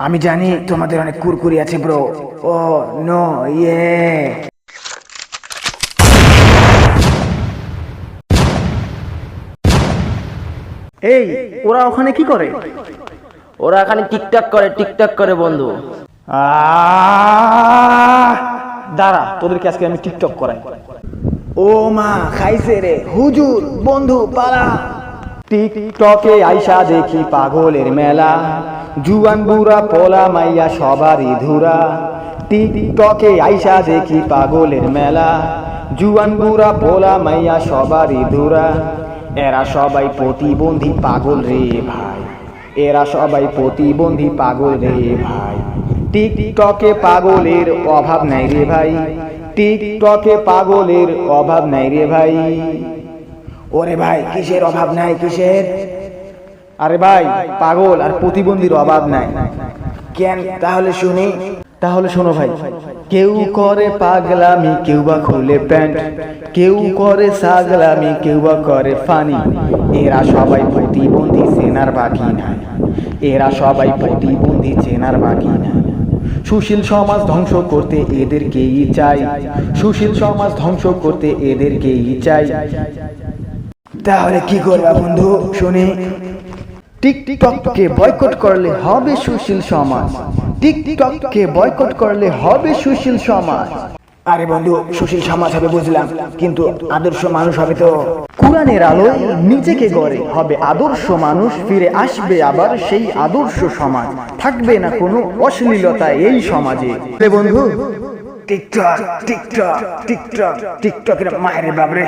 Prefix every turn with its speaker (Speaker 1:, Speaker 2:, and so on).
Speaker 1: আমি জানি তোমাদের অনেক কুরকুরি আছে ব্রো ও নো ইয়ে
Speaker 2: এই ওরা ওখানে কি করে?
Speaker 3: ওরা এখানে টিকটক করে টিকটক করে বন্ধু।
Speaker 2: আহ! দাঁড়া তোদেরকে আজকে আমি টিকটক করাই।
Speaker 1: ও মা খাইছে রে। হুজুর বন্ধু পালা।
Speaker 2: টিকটকে আইসা দেখি পাগলের মেলা। জুয়ান বুড়া পোলা মাইয়া সবারই ধুরা। টিকটকে আইসা দেখি পাগলের মেলা। জুয়ান বুড়া পোলা মাইয়া সবারই ধুরা। এরা সবাই প্রতিবন্ধী পাগল রে ভাই। এরা সবাই প্রতিবন্ধী পাগল রে ভাই। টিকটকে পাগলের অভাব নাই রে ভাই। টিকটকে পাগলের অভাব নাই রে ভাই।
Speaker 1: ওরে ভাই, কিসের অভাব নাই, কিসের?
Speaker 2: আরে ভাই, পাগল, আর প্রতিবন্ধীর অভাব নাই।
Speaker 1: কেন? তাহলে শুনি।
Speaker 2: তাহলে শোনো ভাই, কেউ করে পাগলামি, কেউ বা খুলে প্যান্ট। কেউ করে সাগলামি, কেউ বা করে ফানি। এরা সবাই প্রতিবন্ধী, চেনার বাকি নাই। এরা সবাই প্রতিবন্ধী, চেনার বাকি নাই। সুশীল সমাজ ধ্বংস করতে এদেরকেই চাই। সুশীল সমাজ ধ্বংস করতে এদেরকেই চাই।
Speaker 1: তাহলে কি করবা বন্ধু? শুনি।
Speaker 2: টিকটককে বয়কট করলে হবে সুশীল সমাজ। টিকটককে বয়কট করলে হবে সুশীল সমাজ।
Speaker 1: আরে বন্ধু, সুশীল সমাজ হবে বুঝলাম, কিন্তু আদর্শ মানুষ হবে তো।
Speaker 2: কোরআনের আলোয় নিজেকে গড়ে হবে আদর্শ মানুষ, ফিরে আসবে আবার সেই আদর্শ সমাজ। থাকবে না কোনো অশ্লীলতা এই সমাজে। বন্ধু,
Speaker 1: টিকটক টিকটক টিকটক, টিকটকের মায়ের বাবরে